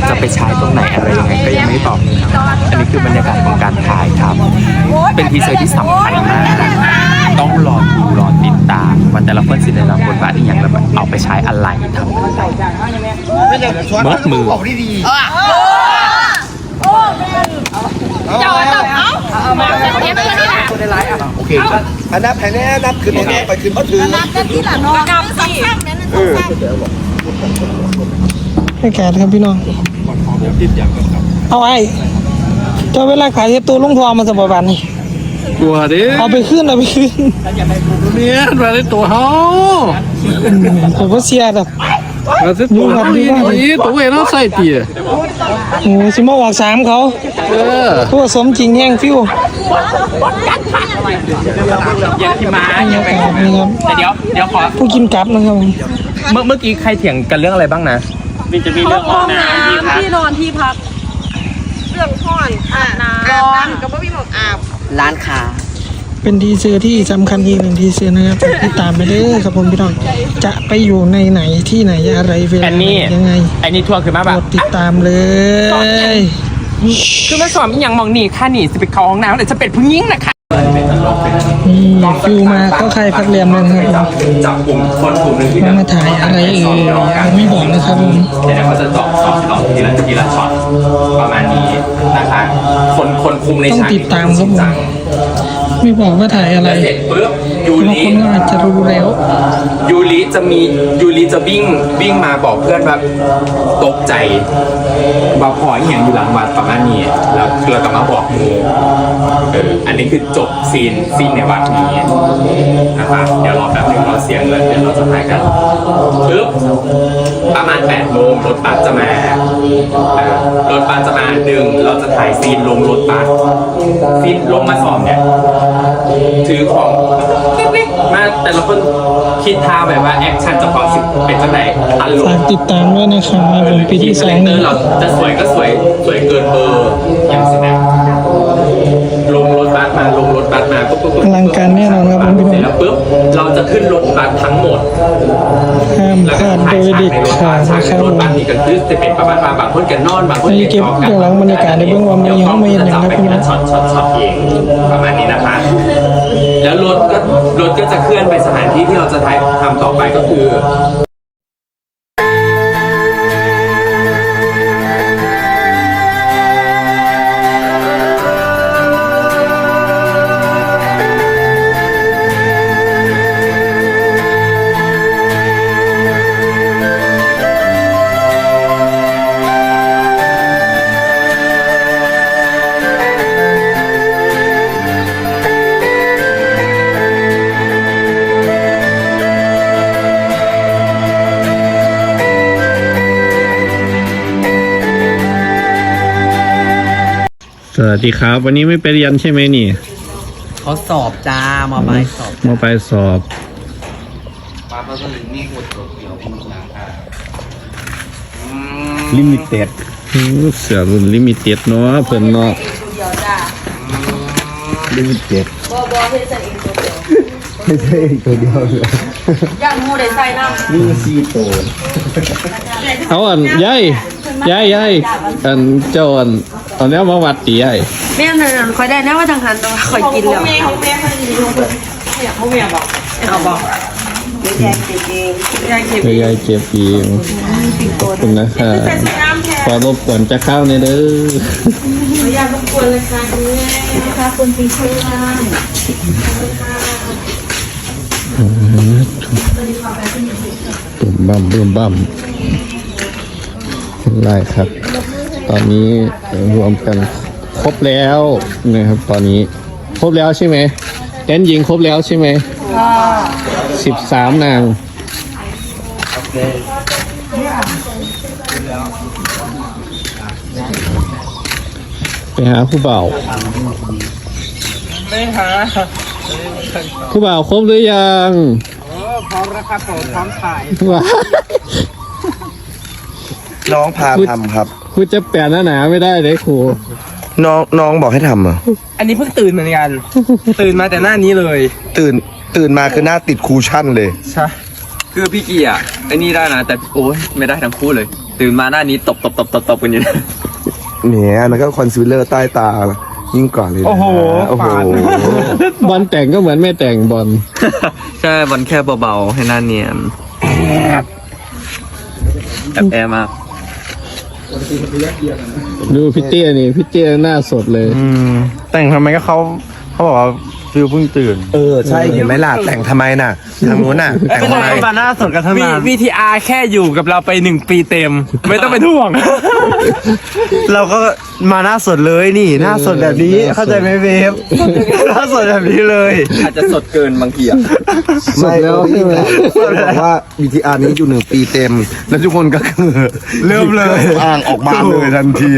ก็จะไปใช้ตรงไหนอะไรยังไงก็ยังไม่บอกนะครับอันนี้คือบรรยากาศของการถ่ายทำเป็นทีเซอร์ที่สำคัญมากต้องรอดูรอติดตามว่าแต่ละคนสิได้รับบทบาทที่อย่างแล้วเอาไปใช้อะไรทำอะไรเบิดมือเจ้าต้องเอาเอามาเก็บไว้นี่แหละโอเคอันนับแผ่นนี้นับขึ้นแน่ไปขึ้นมาถือที่หลังน้องนำสิ ให้แกนครับพี่น้องเอาไอ้เจ้าเวลาขายเทปตัวลุงทอมาสบายวันนี่กลัวดิเอาไปขึ้นเอาไปขึ้นเนี่ยมาได้ตัวเฮาผมก็เสียแบบมาได้ตัวเฮาอีตัวเองเราใส่เตี๋ยโอ้สิมาออกสามเขาเออตัวสมจริงแห้งฟิวอย่างที่มาบรรยากาศนะครับแต่เดี๋ยวเดี๋ยวขอผู้กินกลับนะครับผมเมื่อเมื่อกี้ใครเถียงกันเรื่องอะไรบ้างนะ ห้องน้ำที่นอนที่พัก เรื่องห้อนอาบน้ำร้อนก็ไม่มีหมดอาบ ร้านค้า เป็นทีเซอร์ที่สำคัญอีกหนึ่งทีเซอร์นะครับฝากติดตามไปเด้อครับผมพี่น้องจะไปอยู่ในไหนที่ไหนอะไรเวลาอันไหนนี้ยังไงอันนี้ทัวร์คือมาโปแบรบดติดตามเลย คือมาสอนอีหยังมองนี่ค่านี่จะไปเข้าห้องน้ำแต่จะเป็นผู้หญิงนะคะนี่ ฟิวมาเข้าใครพักเรียนเลยนะครับผมจับกลุ่มคนกลุ่มหนึงที่ว่ามาถ่ายอะไรเอ่ยยังไม่บอกนะครับผมเดี๋ยวเขาจะเจาะเจาะเจาะทีละทีละช็อตประมาณนี้นะคะคนคนคุมในต้องฉากติดตามครับผมไม่บอกว่าถ่ายอะไรแล้วเสร็จปุ๊บยูบางริคนก็อาจจะรู้แล้วยูริจะมียูริจะวิ่งวิ่งมาบอกเพื่อนว่าตกใจว่าพออีหยังอยู่หลังวัดประมาณนี้ คือเราก็มาบอกงูเอออันนี้คือจบซีนซีนในวัดนี้นะครับเดี๋ยวรอแป๊บนึงรอเสียงเลยเดี๋ยวเราจะถ่ายกันปึ๊บประมาณ8โมงรถบัสจะมา รถบัสจะมาหนึ่งเราจะถ่ายซีนลงรถบัสซีนลงมาสอบเนี่ยถือของมาแต่ละคนคิดท่าแบบว่าแอคชั่นจะพอสิเป็นจังไหนอันลฝางกติดตามด้วยนะครับผมปีที่สองเตอนี้ร์เราจะสวยก็สวยสวยเกินเบอร์อย่างสินะลงรถบัสมาลงรถบัสมาปุ๊บปุ๊บปุ๊บอลังการแน่นอนครับผมพี่เสน้ร็อจงแล้วปุ๊บเราจะขึ้นรถบัสทั้งหมด ห้ามแล้วพก็ลาดถ่ายโดยฉากเด็ดในรถขาบัดสฉากนะคในรับผมรถบัสนี่ก็คือจะเป็นประมาณว่าบางคนกันนอนบางคนนี่เก็บเบื้องหลังบรรยากาศในเบื้องว่ามันยังไม่เห็นอย่างครับพี่น้องช็อตช็อตช็อตเองประมาณนี้นะคะ แล้วรถก็รถก็จะเคลื่อนไปสถานที่ที่เราจะถ่ายทำต่อไปก็คือ วัสดีครับ วันนี้ไม่ไปเรียนใช่ไหมนี่เขาสอบจ้ามาไปสอบมาไปสอบลิมิเต็ดอื้อเสือรุ่นลิมิเต็ดเนาะเพิ่นเนาะลิมิเต็ดย่างมูได้ใส่น้ำลิมิซีโตเอาอันยายยายยายอันเจ้าอัน เอาเนี้ยมาวัดตียายแม่นั่นคอยได้นะว่าทางหันต้องคอยกินแล้วของแม่เขาดีของเพื่อนอยากเขาแม่บอกเอาบอกยายเก็บเองยายเก็บเดี๋ยวยายเก็บเองขอบคุณนะคะขอรบกวนจะเข้าในอยเด้ออยากรบกวนเลยค่ะคุณแม่นะคะคนปีช่วยงานบุ่มบั่มบุ่มบั่มได้ครับ ตอนนี้รวมกันครบแล้วนะครับตอนนี้ครบแล้วใช่ไหมแดนยิงครบแล้วใช่ไหมสิบสามนางไปหาผู้บ่าวไม่หาผู้บ่าวครบหรือยังพร้อมแล้วครับผมพร้อมถ่ายว้า น้องพาทำครับ คุณจะแปลหน้าหนาไม่ได้เลยครูน้องน้องบอกให้ทำอะอันนี้เพิ่งตื่นเหมือนกัน ตื่นมาแต่หน้านี้เลย ตื่นตื่นมาคือหน้าติดคูชั่นเลย ใช่ คือพี่เกียร์ไอ้นี่ได้นะ แต่โอ้ยไม่ได้ทั้งคู่เลย ตื่นมาหน้านี้ตบตบตบตบตบกันอยู่นะเนี่ยอันนั้นก็คอนซีลเลอร์ใต้ตา ยิ่งก่อนเลยนะโอ้โหโอ้โหปาด บอลแต่งก็เหมือนไม่แต่งบอลใช่วันแค่เบาๆให้หน้าเนียนแอบแอบมาก ดูพี่เตี้ยนี่พี่เตี้ยหน้าสดเลย อืมแต่งทำไมก็เขา เขาบอกว่าฟิวเพิ่งตื่น เออใช่เห็นไหมล่ะแต่งทำไมน่ะทางนู้นน่ะแต่งทำไมมาหน้าสดกันทั้งนั้น VTR แค่อยู่กับเราไปหนึ่งปีเต็ม ไม่ต้องไปท่วง เราก็มาหน้าสดเลยนี่ หน้าสดแบบนี้เข้าใจไหมเวฟหน้าสดแบบนี้เลย อาจจะสดเกินบางทีอะสดแล้วใช่ไหมบอกว่า VTR นี้อยู่หนึ่งปีเต็ม แล้วทุกคนก็คือเริ่มเลยอ่างออกมาเลยทันที